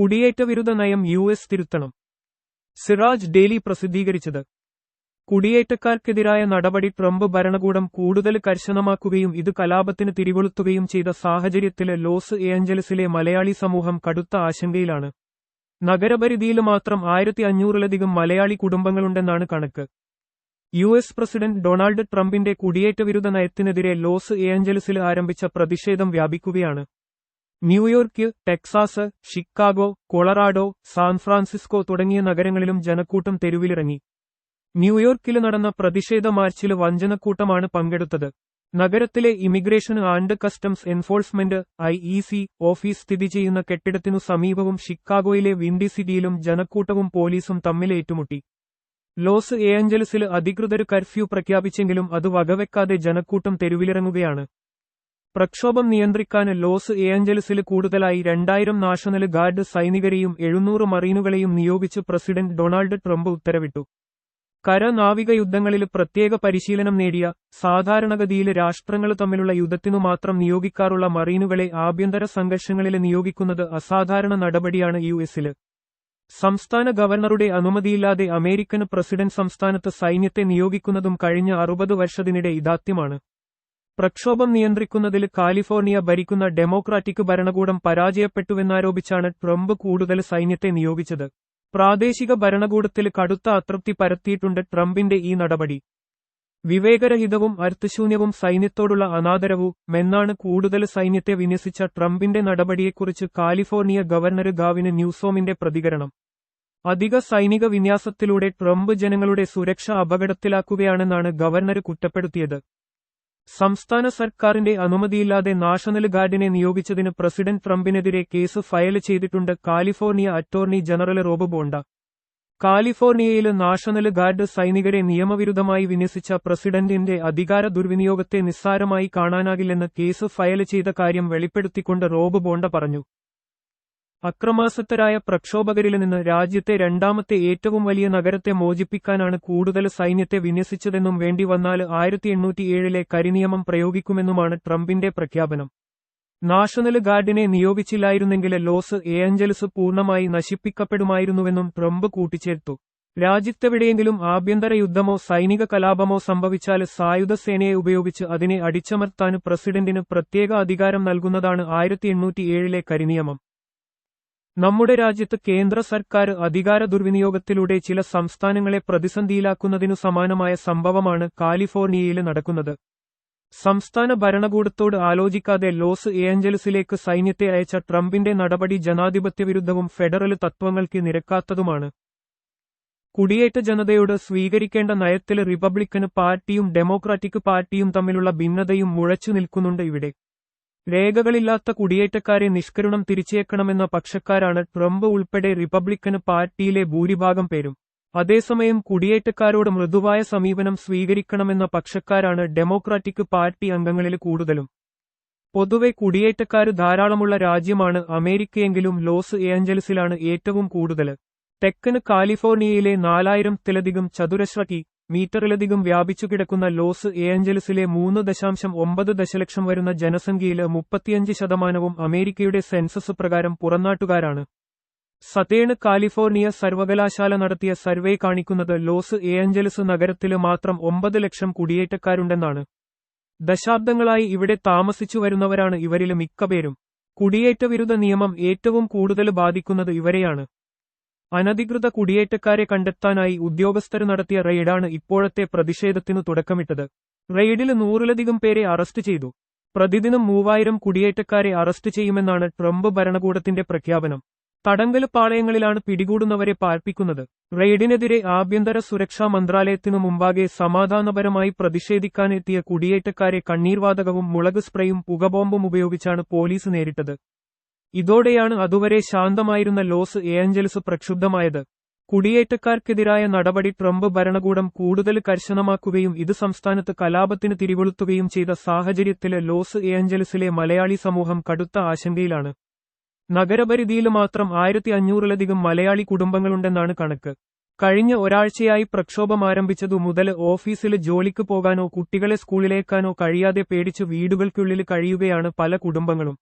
കുടിയേറ്റ വിരുദ്ധ നയം യു എസ് തിരുത്തണം. സിറാജ് ഡെയിലി പ്രസിദ്ധീകരിച്ചത്. കുടിയേറ്റക്കാർക്കെതിരായ നടപടി ട്രംപ് ഭരണകൂടം കൂടുതൽ കർശനമാക്കുകയും ഇത് കലാപത്തിന് തിരികൊളുത്തുകയും ചെയ്ത സാഹചര്യത്തിൽ ലോസ് ഏഞ്ചലസിലെ മലയാളി സമൂഹം കടുത്ത ആശങ്കയിലാണ്. നഗരപരിധിയിൽ മാത്രം ആയിരത്തി അഞ്ഞൂറിലധികം മലയാളി കുടുംബങ്ങളുണ്ടെന്നാണ് കണക്ക്. യു എസ് പ്രസിഡന്റ് ഡൊണാൾഡ് ട്രംപിന്റെ കുടിയേറ്റ വിരുദ്ധ നയത്തിനെതിരെ ലോസ് ഏഞ്ചലസിൽ ആരംഭിച്ച പ്രതിഷേധം വ്യാപിക്കുകയാണ്. New York Texas Chicago Colorado San Francisco തുടങ്ങിയ നഗരങ്ങളിലും ജനക്കൂട്ടം തെരുവിലിറങ്ങി. ന്യൂയോർക്കിൽ നടന്ന പ്രതിഷേധ മാർച്ചിൽ വഞ്ചനക്കൂട്ടമാണ് പങ്കെടുത്തത്. നഗരത്തിലെ immigration and customs enforcement I C E office സ്ഥിതി ചെയ്യുന്ന കെട്ടിടത്തിനു സമീപവും ഷിക്കാഗോയിലെ വിൻഡി സിറ്റിയിലും ജനക്കൂട്ടവും പോലീസും തമ്മിൽ ഏറ്റുമുട്ടി. ലോസ് ഏഞ്ചലസിൽ അധികൃതർ കർഫ്യൂ പ്രഖ്യാപിച്ചെങ്കിലും അത് വകവെക്കാതെ ജനക്കൂട്ടം തെരുവിലിറങ്ങുകയാണ്. പ്രക്ഷോഭം നിയന്ത്രിക്കാൻ ലോസ് ഏഞ്ചലസിൽ കൂടുതലായി രണ്ടായിരം നാഷണൽ ഗാർഡ് സൈനികരെയും എഴുന്നൂറ് മറീനുകളെയും നിയോഗിച്ച് പ്രസിഡന്റ് ഡൊണാൾഡ് ട്രംപ് ഉത്തരവിട്ടു. കര നാവിക യുദ്ധങ്ങളിൽ പ്രത്യേക പരിശീലനം നേടിയ സാധാരണഗതിയിൽ രാഷ്ട്രങ്ങൾ തമ്മിലുള്ള യുദ്ധത്തിനു മാത്രം നിയോഗിക്കാറുള്ള മറീനുകളെ ആഭ്യന്തര സംഘർഷങ്ങളിൽ നിയോഗിക്കുന്നത് അസാധാരണ നടപടിയാണ് യു എസിൽ. സംസ്ഥാന ഗവർണറുടെ അനുമതിയില്ലാതെ അമേരിക്കൻ പ്രസിഡന്റ് സംസ്ഥാനത്ത് സൈന്യത്തെ നിയോഗിക്കുന്നതും കഴിഞ്ഞ അറുപത് വർഷത്തിനിടെ ഇതാത്യമാണ്. പ്രക്ഷോഭം നിയന്ത്രിക്കുന്നതിൽ കാലിഫോർണിയ ഭരിക്കുന്ന ഡെമോക്രാറ്റിക് ഭരണകൂടം പരാജയപ്പെട്ടുവെന്നാരോപിച്ചാണ് ട്രംപ് കൂടുതൽ സൈന്യത്തെ നിയോഗിച്ചത്. പ്രാദേശിക ഭരണകൂടത്തിൽ കടുത്ത അതൃപ്തി പരത്തിയിട്ടുണ്ട് ട്രംപിന്റെ ഈ നടപടി. വിവേകരഹിതവും അർത്ഥശൂന്യവും സൈന്യത്തോടുള്ള അനാദരവും മെന്നാണ് കൂടുതൽ സൈന്യത്തെ വിന്യസിച്ച ട്രംപിന്റെ നടപടിയെക്കുറിച്ച് കാലിഫോർണിയ ഗവർണർ ഗാവിന് ന്യൂസോമിന്റെ പ്രതികരണം. അധിക സൈനിക വിന്യാസത്തിലൂടെ ട്രംപ് ജനങ്ങളുടെ സുരക്ഷ അപകടത്തിലാക്കുകയാണെന്നാണ് ഗവർണർ കുറ്റപ്പെടുത്തിയത്. സംസ്ഥാന സർക്കാരിന്റെ അനുമതിയില്ലാതെ നാഷണൽ ഗാർഡിനെ നിയോഗിച്ചതിന് പ്രസിഡന്റ് ട്രംപിനെതിരെ കേസ് ഫയൽ ചെയ്തിട്ടുണ്ട് California attorney general Rob Bonta. കാലിഫോർണിയയിൽ നാഷണൽ ഗാർഡ് സൈനികരെ നിയമവിരുദ്ധമായി വിന്യസിച്ച പ്രസിഡന്റിന്റെ അധികാര ദുർവിനിയോഗത്തെ നിസ്സാരമായി കാണാനാകില്ലെന്ന് കേസ് ഫയൽ ചെയ്ത കാര്യം വെളിപ്പെടുത്തിക്കൊണ്ട് റോബ് ബോണ്ട പറഞ്ഞു. അക്രമാസക്തരായ പ്രക്ഷോഭകരിൽ നിന്ന് രാജ്യത്തെ രണ്ടാമത്തെ ഏറ്റവും വലിയ നഗരത്തെ മോചിപ്പിക്കാനാണ് കൂടുതൽ സൈന്യത്തെ വിന്യസിച്ചതെന്നും വേണ്ടി വന്നാൽ ആയിരത്തി എണ്ണൂറ്റിയേഴിലെ കരിനിയമം പ്രയോഗിക്കുമെന്നുമാണ് ട്രംപിന്റെ പ്രഖ്യാപനം. നാഷണൽ ഗാർഡിനെ നിയോഗിച്ചില്ലായിരുന്നെങ്കിൽ ലോസ് ഏഞ്ചൽസ് പൂർണമായി നശിപ്പിക്കപ്പെടുമായിരുന്നുവെന്നും ട്രംപ് കൂട്ടിച്ചേർത്തു. രാജ്യത്തെവിടെയെങ്കിലും ആഭ്യന്തര യുദ്ധമോ സൈനിക കലാപമോ സംഭവിച്ചാൽ സായുധ സേനയെ ഉപയോഗിച്ച് അതിനെ അടിച്ചമർത്താൻ പ്രസിഡന്റിന് പ്രത്യേക അധികാരം നൽകുന്നതാണ് ആയിരത്തി എണ്ണൂറ്റിയേഴിലെ കരിനിയമം. നമ്മുടെ രാജ്യത്ത് കേന്ദ്ര സർക്കാർ അധികാര ദുർവിനിയോഗത്തിലൂടെ ചില സംസ്ഥാനങ്ങളെ പ്രതിസന്ധിയിലാക്കുന്നതിനു സമാനമായ സംഭവമാണ് കാലിഫോർണിയയിൽ നടക്കുന്നത്. സംസ്ഥാന ഭരണകൂടത്തോട് ആലോചിക്കാതെ ലോസ് ഏഞ്ചലസിലേക്ക് സൈന്യത്തെ അയച്ച ട്രംപിന്റെ നടപടി ജനാധിപത്യവിരുദ്ധവും ഫെഡറൽ തത്വങ്ങൾക്ക് നിരക്കാത്തതുമാണ്. കുടിയേറ്റ ജനതയോട് സ്വീകരിക്കേണ്ട നയത്തിൽ റിപ്പബ്ലിക്കൻ പാർട്ടിയും ഡെമോക്രാറ്റിക് പാർട്ടിയും തമ്മിലുള്ള ഭിന്നതയും മുഴച്ചു നിൽക്കുന്നുണ്ട് ഇവിടെ. രേഖകളില്ലാത്ത കുടിയേറ്റക്കാരെ നിഷ്കരുണം തിരിച്ചേക്കണമെന്ന പക്ഷക്കാരാണ് ട്രംപ് ഉൾപ്പെടെ റിപ്പബ്ലിക്കൻ പാർട്ടിയിലെ ഭൂരിഭാഗം പേരും. അതേസമയം കുടിയേറ്റക്കാരോട് മൃദുവായ സമീപനം സ്വീകരിക്കണമെന്ന പക്ഷക്കാരാണ് ഡെമോക്രാറ്റിക് പാർട്ടി അംഗങ്ങളിൽ കൂടുതലും. പൊതുവെ കുടിയേറ്റക്കാര് ധാരാളമുള്ള രാജ്യമാണ് അമേരിക്കയെങ്കിലും ലോസ് ഏഞ്ചൽസിലാണ് ഏറ്റവും കൂടുതൽ തെക്കന് കാലിഫോർണിയയിലെ നാലായിരത്തിലധികം ചതുരശ്ര കി മീറ്ററിലധികം വ്യാപിച്ചുകിടക്കുന്ന ലോസ് ഏഞ്ചൽസിലെ മൂന്ന് ദശാംശം ഒമ്പത് ദശലക്ഷം വരുന്ന ജനസംഖ്യയിൽ മുപ്പത്തിയഞ്ച് ശതമാനവും അമേരിക്കയുടെ സെൻസസ് പ്രകാരം പുറന്നാട്ടുകാരാണ് സതേണ് കാലിഫോർണിയ സർവകലാശാല നടത്തിയ സർവേ കാണിക്കുന്നത് ലോസ് ഏഞ്ചൽസ് നഗരത്തിൽ മാത്രം ഒമ്പത് ലക്ഷം കുടിയേറ്റക്കാരുണ്ടെന്നാണ്. ദശാബ്ദങ്ങളായി ഇവിടെ താമസിച്ചു വരുന്നവരാണ് ഇവരിൽ മിക്കപേരും. കുടിയേറ്റ വിരുദ്ധ നിയമം ഏറ്റവും കൂടുതൽ ബാധിക്കുന്നത് ഇവരെയാണ്. അനധികൃത കുടിയേറ്റക്കാരെ കണ്ടെത്താനായി ഉദ്യോഗസ്ഥർ നടത്തിയ റെയ്ഡാണ് ഇപ്പോഴത്തെ പ്രതിഷേധത്തിനു തുടക്കമിട്ടത്. റെയ്ഡിൽ നൂറിലധികം പേരെ അറസ്റ്റ് ചെയ്തു. പ്രതിദിനം മൂവായിരം കുടിയേറ്റക്കാരെ അറസ്റ്റ് ചെയ്യുമെന്നാണ് ട്രംപ് ഭരണകൂടത്തിന്റെ പ്രഖ്യാപനം. തടങ്കൽ പാളയങ്ങളിലാണ് പിടികൂടുന്നവരെ പാർപ്പിക്കുന്നത്. റെയ്ഡിനെതിരെ ആഭ്യന്തര സുരക്ഷാ മന്ത്രാലയത്തിനു മുമ്പാകെ സമാധാനപരമായി പ്രതിഷേധിക്കാനെത്തിയ കുടിയേറ്റക്കാരെ കണ്ണീർവാതകവും മുളക് സ്പ്രേയും പുകബോംബും ഉപയോഗിച്ചാണ് പോലീസ് നേരിട്ടത്. ഇതോടെയാണ് അതുവരെ ശാന്തമായിരുന്ന ലോസ് ഏഞ്ചൽസ് പ്രക്ഷുബ്ധമായത്. കുടിയേറ്റക്കാർക്കെതിരായ നടപടി ട്രംപ് ഭരണകൂടം കൂടുതൽ കർശനമാക്കുകയും ഇത് സംസ്ഥാനത്ത് കലാപത്തിന് തിരികൊളുത്തുകയും ചെയ്ത സാഹചര്യത്തിൽ ലോസ് ഏഞ്ചൽസിലെ മലയാളി സമൂഹം കടുത്ത ആശങ്കയിലാണ്. നഗരപരിധിയിൽ മാത്രം ആയിരത്തി അഞ്ഞൂറിലധികം മലയാളി കുടുംബങ്ങളുണ്ടെന്നാണ് കണക്ക്. കഴിഞ്ഞ ഒരാഴ്ചയായി പ്രക്ഷോഭം ആരംഭിച്ചതു മുതൽ ഓഫീസിൽ ജോലിക്ക് പോകാനോ കുട്ടികളെ സ്കൂളിലേക്കാനോ കഴിയാതെ പേടിച്ച് വീടുകൾക്കുള്ളിൽ കഴിയുകയാണ് പല കുടുംബങ്ങളും.